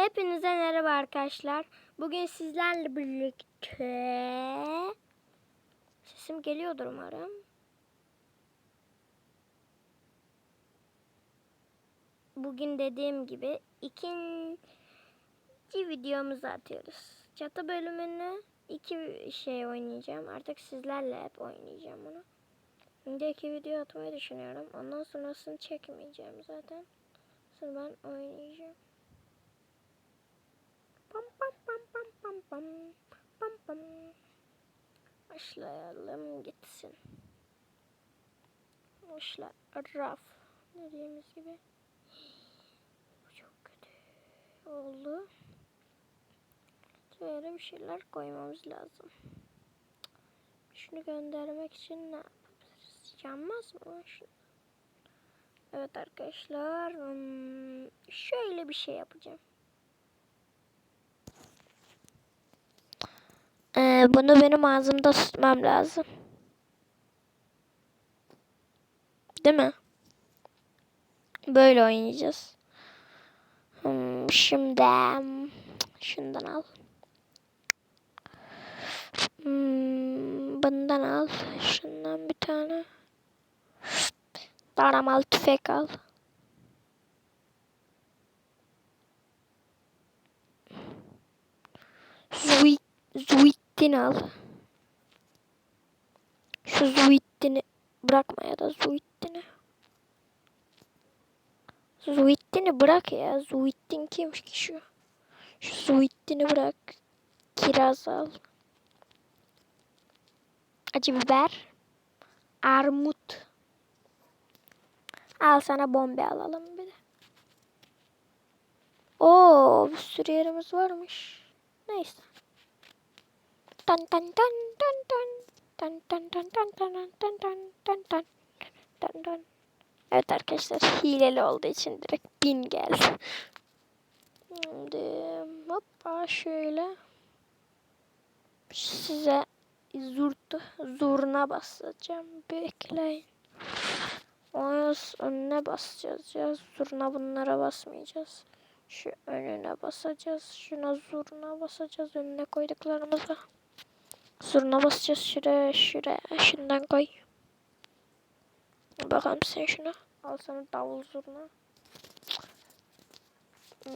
Hepinize merhaba arkadaşlar. Bugün sizlerle birlikte sesim geliyordur umarım. Bugün dediğim gibi ikinci videomuzu atıyoruz. Çatı bölümünü iki şey oynayacağım. Artık sizlerle hep oynayacağım onu. Şimdi iki video atmayı düşünüyorum. Ondan sonrasını çekmeyeceğim zaten. Sonra ben oynayacağım. Pam pam pam pam pam pam pam pam. Başlayalım gitsin. Başla. Raf. Dediğimiz gibi. Bu çok kötü oldu. Şöyle bir şeyler koymamız lazım. Şunu göndermek için ne yapabiliriz? Yanmaz mı? Şunu. Evet arkadaşlar. hmm, Şöyle bir şey yapacağım. Ee, bunu benim ağzımda tutmam lazım. Değil mi? Böyle oynayacağız. Hmm, şimdi şundan al. Hmm, bundan al. Şundan bir tane. Daramalı tüfek al. Zuit, Zuittin al. Şu Zuittin'i bırakma ya da Zuittin'i. Zuittin'i bırak ya. Zuittin kimmiş ki şu? Şu Zuittin'i bırak. Kiraz al. Acı biber. Armut. Al sana bombe alalım bir de. Oo, bir sürü yerimiz varmış. Neyse. Tan tan tan tan. Tan tan tan tan tan tan tan tan tan tan tan tan. Evet arkadaşlar hileli olduğu için direkt bin geldi. Şimdi hoppa şöyle size zurtu zurna basacağım. Bekleyin. Oyuz önüne basacağız ya. Zurna bunlara basmayacağız. Şu önüne basacağız. Şuna zurna basacağız. Önüne koyduklarımıza. Zurna basacağız. Şuraya şuraya. Şundan koy. Bakalım sen şuna. Al sana davul zurna.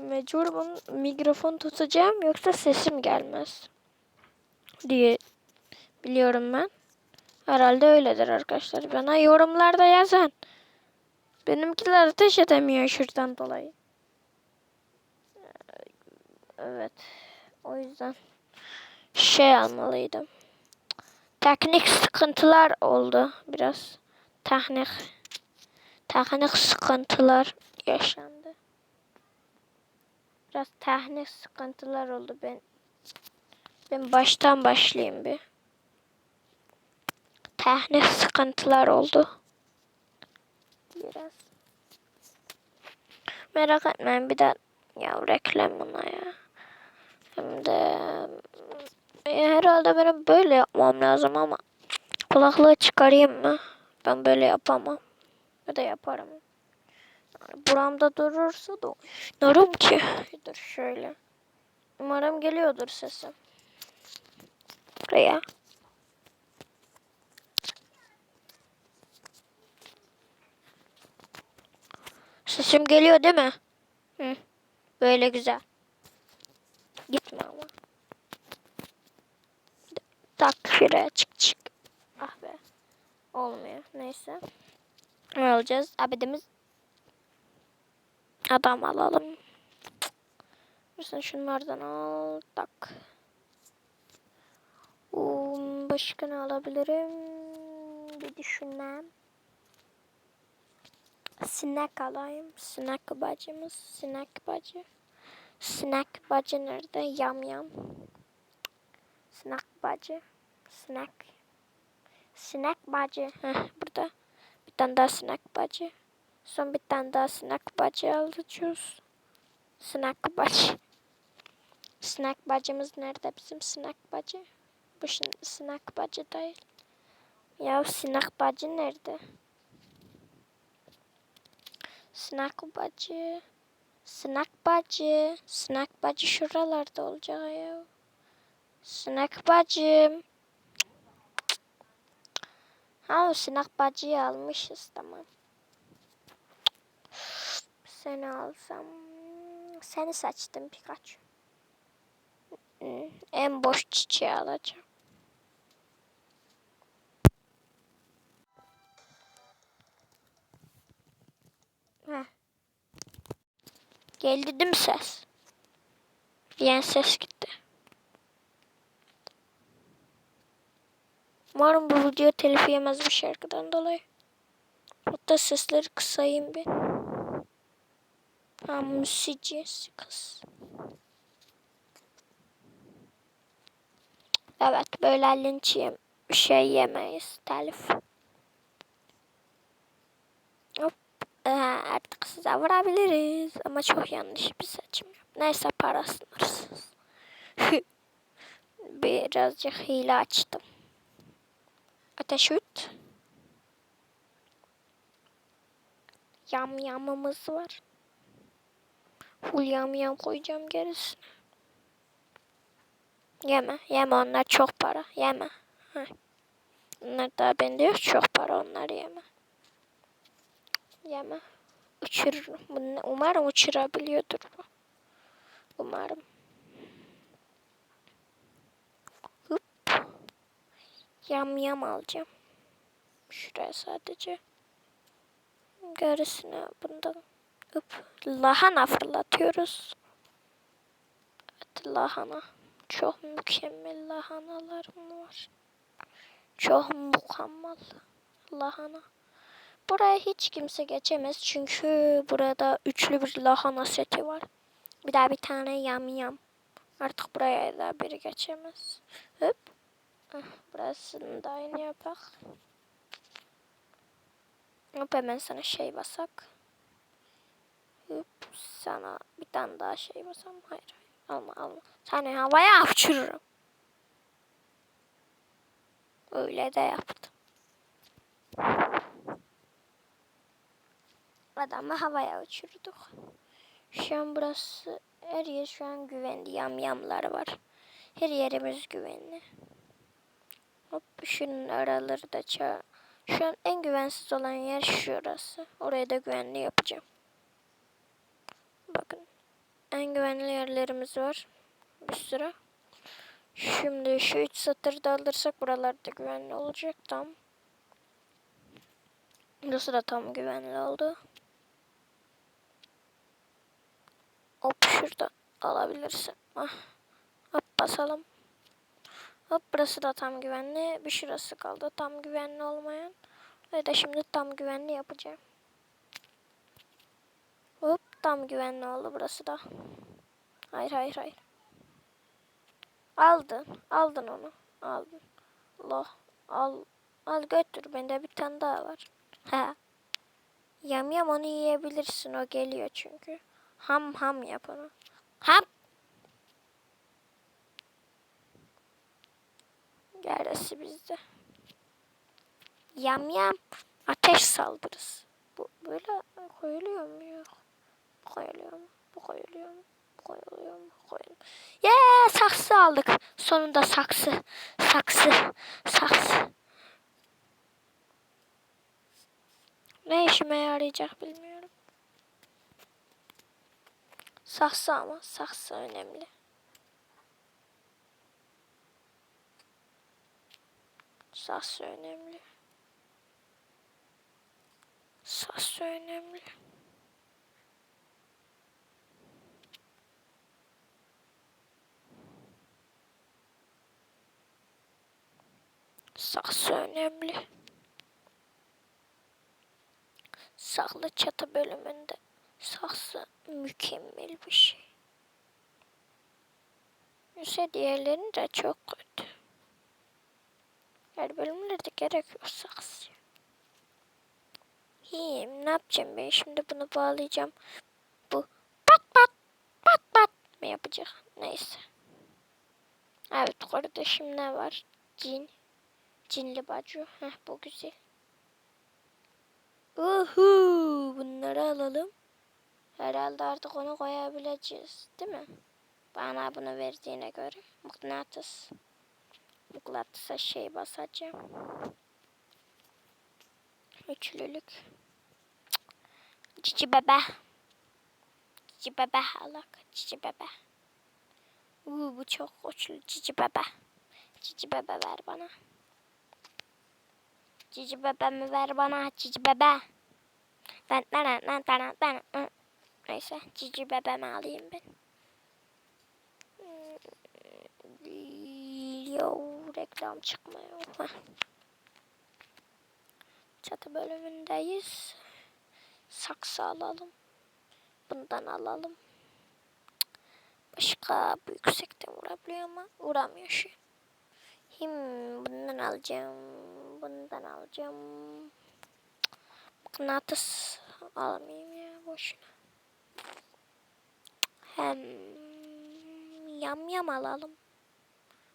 Mecbur mikrofon tutacağım yoksa sesim gelmez. Diye biliyorum ben. Herhalde öyledir arkadaşlar. Bana yorumlarda yazın. Benimkiler ateş edemiyor şuradan dolayı. Evet. O yüzden şey almalıydım. Teknik sıkıntılar oldu biraz. Teknik teknik sıkıntılar yaşandı. Biraz teknik sıkıntılar oldu ben. Ben baştan başlayayım bir. Teknik sıkıntılar oldu. Biraz. Merak etmeyin bir de ya reklamına ya. Hem de herhalde benim böyle yapmam lazım ama kulaklığı çıkarayım mı? Ben böyle yapamam. Ya da yaparım. Yani buramda durursa da oynarım ki. Dur şöyle. Umarım geliyordur sesim. Buraya. Sesim geliyor değil mi? Hı. Böyle güzel. Gitme ama. Şuraya çık çık. Ah be. Olmuyor. Neyse. Ne alacağız? Abidimiz adam alalım. Sen şunlardan al. Tak. Um, başka ne alabilirim? Bir düşünmem. Sinek alayım. Sinek bacımız. Sinek bacı. Sinek bacı nerede? Yam yam. Sinek bacı. Sinek. Sinek bacı. Heh, burada. Bir tane daha sinek bacı. Son bir tane daha sinek bacı alacağız. Sinek bacı. Sinek bacımız nerede bizim sinek bacı? Bu sinek bacı değil. Ya sinek bacı nerede? Sinek bacı. Snack bacı. Snack bacı şuralarda olacak ya. Snack bacım. Ha o snack bacıyı almışız tamam. Seni alsam. Seni Pikachu. Hmm, En boş çiçeği alacağım. Heh. Geldi değil mi ses? Diyen ses gitti. Umarım bu video telif yemez bu şarkıdan dolayı. Hatta sesleri kısayım bir. Ha musici kız. Evet böyle linç yem bir şey yemeyiz telif. Hop. Ee, artık size vurabiliriz ama çok yanlış bir seçim. Neyse para. Birazcık hile açtım. Ateş üt. Yam yamımız var. Full yam yam koyacağım gerisine. Yeme. Yeme onlar çok para. Yeme. Heh. Onlar daha bende yok çok para onları yeme. Yeme. Uçururum. Umarım uçurabiliyordur bu. Umarım. Yam yam alacağım. Şuraya sadece. Gerisine bundan hıp. Lahana fırlatıyoruz. Evet lahana. Çok mükemmel lahanalarım var. Çok mükemmel lahana. Buraya hiç kimse geçemez çünkü burada üçlü bir lahana seti var. Bir daha bir tane yam yam. Artık buraya da biri geçemez. Hop. Burasını da aynı yapak. Hop hemen sana şey basak. Hop sana bir tane daha şey basam. Hayır hayır alma alma. Seni havaya uçururum. Öyle de yaptım. Adamı havaya uçurduk. Şu an burası her yer şu an güvenli. Yamyamlar var. Her yerimiz güvenli. Şunun araları da ça. Şu an en güvensiz olan yer şurası. Oraya da güvenli yapacağım. Bakın. En güvenli yerlerimiz var. Bir sürü. Şimdi şu üç satırı da alırsak buralarda güvenli olacak tam. Burası da tam güvenli oldu. Hop şurada alabilirsin. Ah. Hop basalım. Hop burası da tam güvenli. Bir şurası kaldı tam güvenli olmayan. Ve de şimdi tam güvenli yapacağım. Hop tam güvenli oldu burası da. Hayır hayır hayır. Aldın. Aldın onu. Aldın. Allah. Al. Al götür. Bende bir tane daha var. Ha. Yam yam onu yiyebilirsin. O geliyor çünkü. Ham ham yap onu. Ham. Gerisi bizde. Yam yam. Ateş saldırısı. Bu böyle koyuluyor mu? Yok. Koyuluyor mu? Bu koyuluyor mu? Bu koyuluyor mu? Koyuluyor. Yeah, saksı aldık. Sonunda saksı. Saksı. Saksı. Ne işime yarayacak bilmiyorum. Saksı ama saksı önemli. Saksı önemli. Saksı önemli. Saksı önemli. Saklı çatı bölümünde saksı mükemmel bir şey. Ise diğerlerini de çok kötü. Her bölümlerde gerek yok saksı. İyiyim ne yapacağım ben şimdi bunu bağlayacağım. Bu pat pat pat pat mı yapacak? Neyse. Evet kardeşim ne var? Cin. Cinli bacı. Heh bu güzel. Uhu, bunları alalım. Herhalde artık onu koyabileceğiz. Değil mi? Bana bunu verdiğine göre. Mıknatıs. Mıknatısa şey basacağım. Üçlülük. Cici bebe. Cici bebe halak. Cici bebe. Uuu bu çok güçlü. Cici bebe. Cici bebe ver bana. Cici bebemi ver bana. Cici bebe. Neyse cici bebemi alayım ben. Yo reklam çıkmıyor. Çatı bölümündeyiz. Saksı alalım. Bundan alalım. Başka bu yüksekten vurabiliyor ama vuramıyor şu. Him bundan alacağım. Bundan alacağım. Mıknatıs almayayım ya boşuna. Hem yam yam alalım.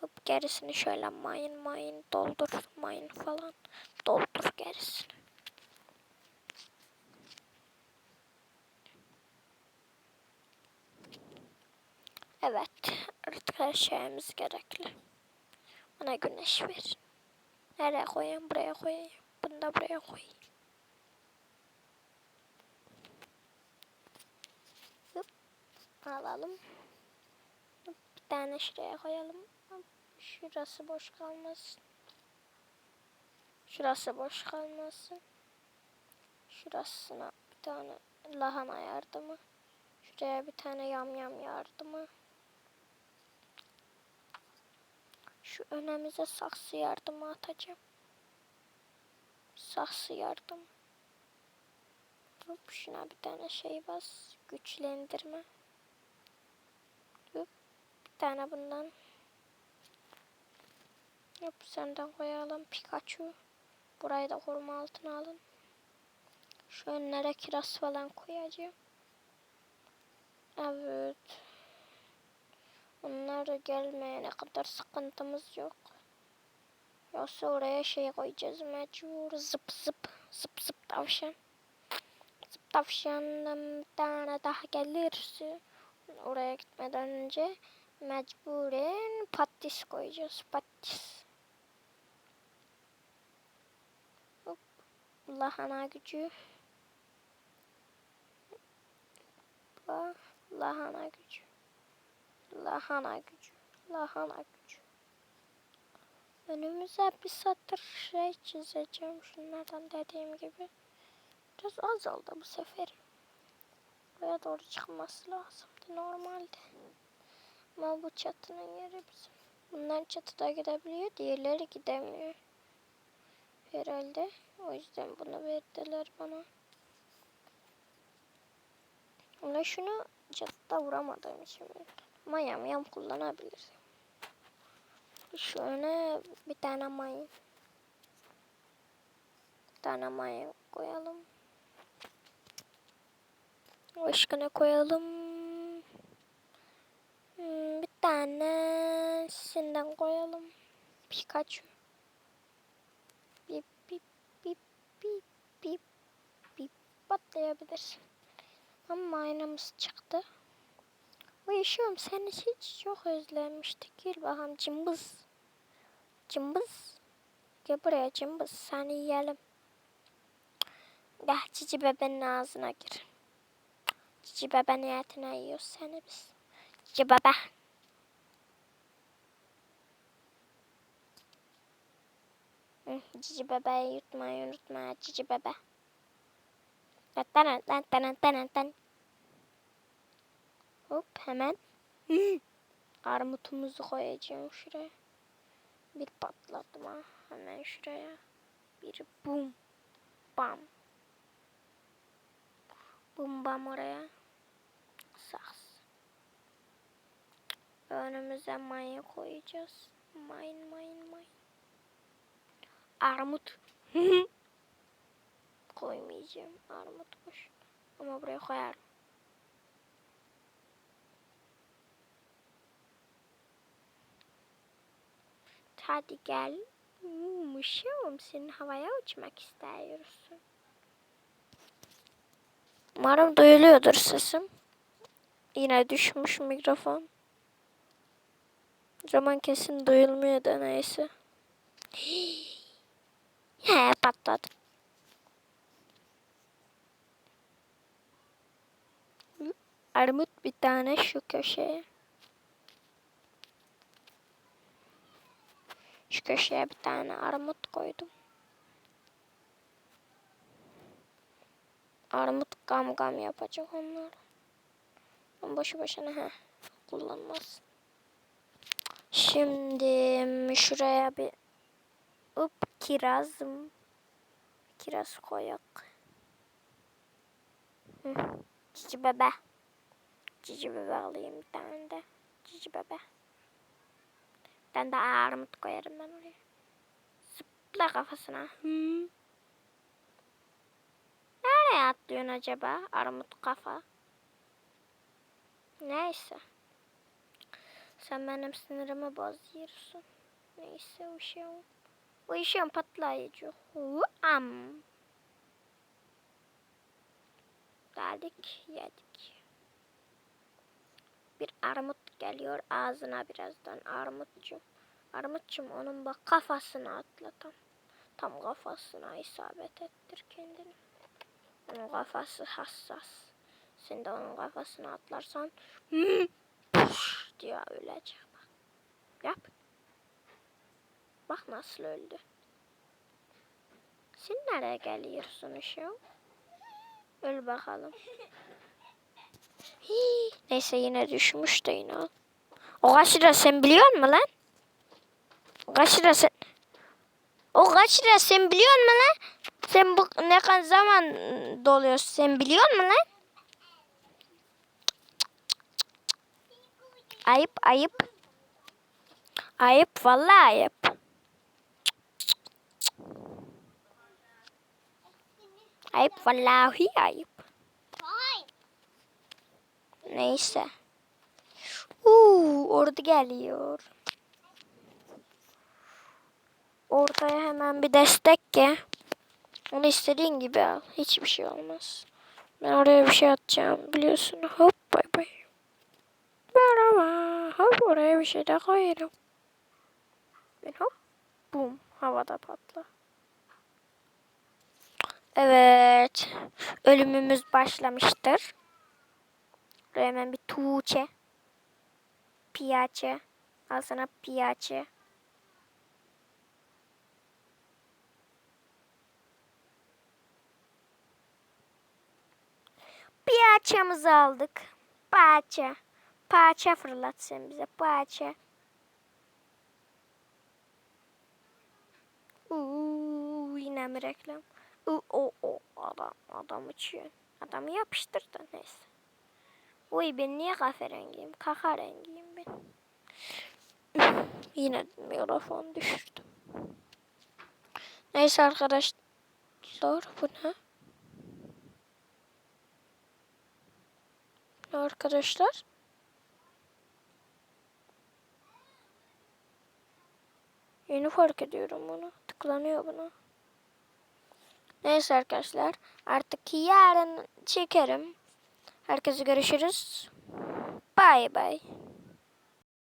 Hop gerisini şöyle mayın mayın doldur mayın falan doldur gerisini. Evet artık her şeyimiz gerekli. Bana güneş ver. Nereye koyayım? Buraya koyayım. Bunu da buraya koyayım. Alalım. Bir tane şuraya koyalım. Şurası boş kalmasın. Şurası boş kalmasın. Şurasına bir tane lahana yardımı. Şuraya bir tane yamyam yardımı. Şu önümüze saksı yardımı atacağım. Saksı yardım. Hop şuna bir tane şey bas. Güçlendirme. Hop bir tane bundan. Hop sen de koyalım Pikachu. Burayı da koruma altına alın. Şu önlere kiraz falan koyacağım. Evet. Onlar gelmeyene kadar sıkıntımız yok. Yoksa oraya şey koyacağız mecbur. Zıp zıp. Zıp zıp tavşan. Zıp tavşandan bir tane daha gelirse oraya gitmeden önce mecburen patis koyacağız. Patis. Hop. Lahana gücü. Bak. Lahana gücü. Lahana gücü. Lahana gücü. Önümüze bir satır şey çizeceğim şunlardan dediğim gibi. Biraz az oldu bu sefer. Buraya doğru çıkması lazımdı normalde. Ama bu çatının yeri bizim. Bunlar çatıda gidebiliyor, diğerleri gidemiyor. Herhalde. O yüzden bunu verdiler bana. Ama şunu çatıda vuramadığım için verdim. Ama yam kullanabilirim. Şöyle bir tane mayın. Bir tane mayın koyalım. Başka koyalım? Hmm, bir tane sinden koyalım. Pikachu. Bip bip bip bip bip patlayabilir. Ama aynamız çıktı. Uyuşuyorum seni hiç çok özlemiştik. Gel bakalım cımbız. Cımbız. Gel buraya cımbız. Seni yiyelim. Gel cici bebenin ağzına gir. Cici bebe niyetine yiyoruz seni biz. Cici bebe. Cici bebeyi yutmayı unutma. Cici bebe. Tan tan tan tan. Hop hemen. Armutumuzu koyacağım şuraya. Bir patladım ha. Hemen şuraya. Bir bum. Bam. Bum bam oraya. Saks. Önümüze mayın koyacağız. Mayın mayın mayın. Armut. Koymayacağım. Armut boş. Ama buraya koyarım. Hadi gel. Muşum senin havaya uçmak istiyorsun. Umarım duyuluyordur sesim. Yine düşmüş mikrofon. O zaman kesin duyulmuyor da neyse. He patladı. Armut bir tane şu köşeye. Şu köşeye bir tane armut koydum. Armut gam gam yapacak onlar. Ama boşu boşuna ha kullanmaz. Şimdi şuraya bir up kirazım. Kiraz koyak. Cici bebe. Cici bebe alayım bir tane de. Cici bebe. Bir de armut koyarım ben oraya. Zıpla kafasına. Hı. Nereye atlıyorsun acaba? Armut kafa. Neyse. Sen benim sinirimi bozuyorsun. Neyse uşağım. Uşağım patlayıcı. Am. Geldik yedik. Bir armut geliyor ağzına birazdan armutçum. Armutçum onun bak kafasına atla tam. Kafasına isabet ettir kendini. Onun kafası hassas. Sen de onun kafasına atlarsan diye ölecek. Yap. Bak nasıl öldü. Sen nereye geliyorsun uşağım? Öl bakalım. Hii, neyse yine düşmüş de yine. O kaç lira sen biliyor musun lan? O kaç lira sen... O kaç lira sen biliyor musun lan? Sen bu ne kadar zaman doluyorsun sen biliyor musun lan? Ayıp ayıp. Ayıp vallahi ayıp. Ayıp vallahi ayıp. Neyse. Uuu orada geliyor. Ortaya hemen bir destek ki. Onu istediğin gibi al. Hiçbir şey olmaz. Ben oraya bir şey atacağım biliyorsun. Hop bay bay. Merhaba. Hop oraya bir şey de koyarım. Ben hop bum havada patla. Evet. Ölümümüz başlamıştır. Hemen bir Tuğçe. Piyaçe. Al sana piyaçe. Piyaçamızı aldık. Paça. Paça fırlat sen bize. Paça. Uuu yine mi reklam? Uuu o o adam adam uçuyor. Adamı yapıştırdı neyse. Uy ben niye kahverengiyim? Kaka rengiyim ben. Yine mikrofon düşürdüm. Neyse arkadaşlar bu? Ne arkadaşlar? Yeni fark ediyorum bunu. Tıklanıyor buna. Neyse arkadaşlar. Artık yarın çekerim. Herkese görüşürüz. Bye bye.